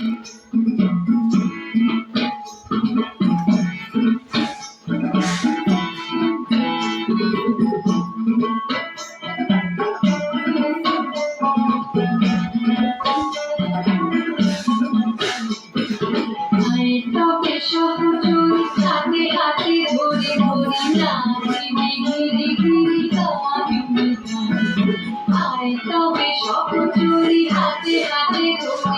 I don't be shocked to the happy, happy, happy.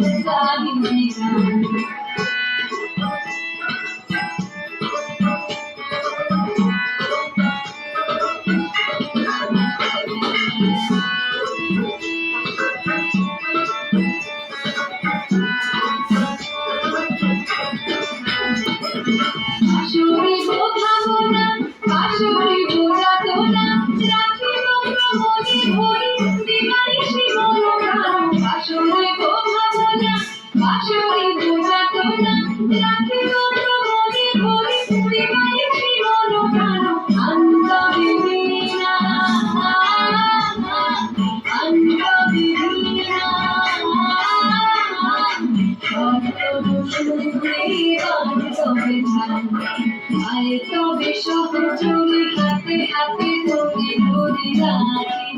তবে সহযোগী হাতে হাতে তোকে ধরে রাখি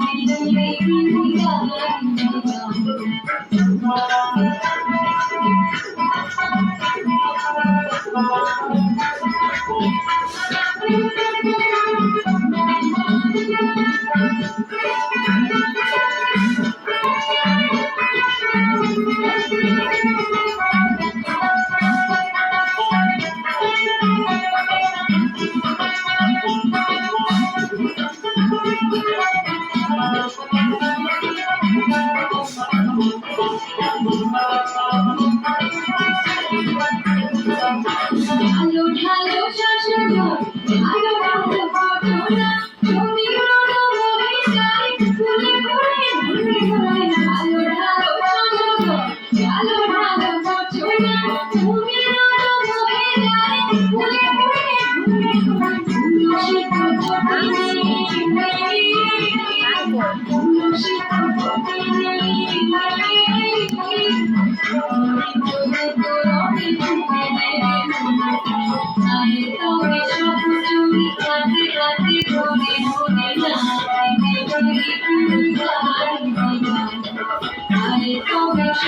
Ariel.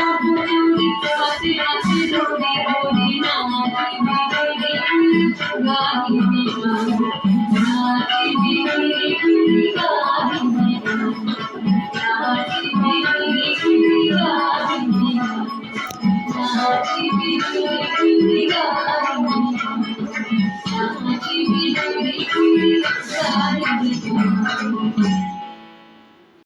Thank you.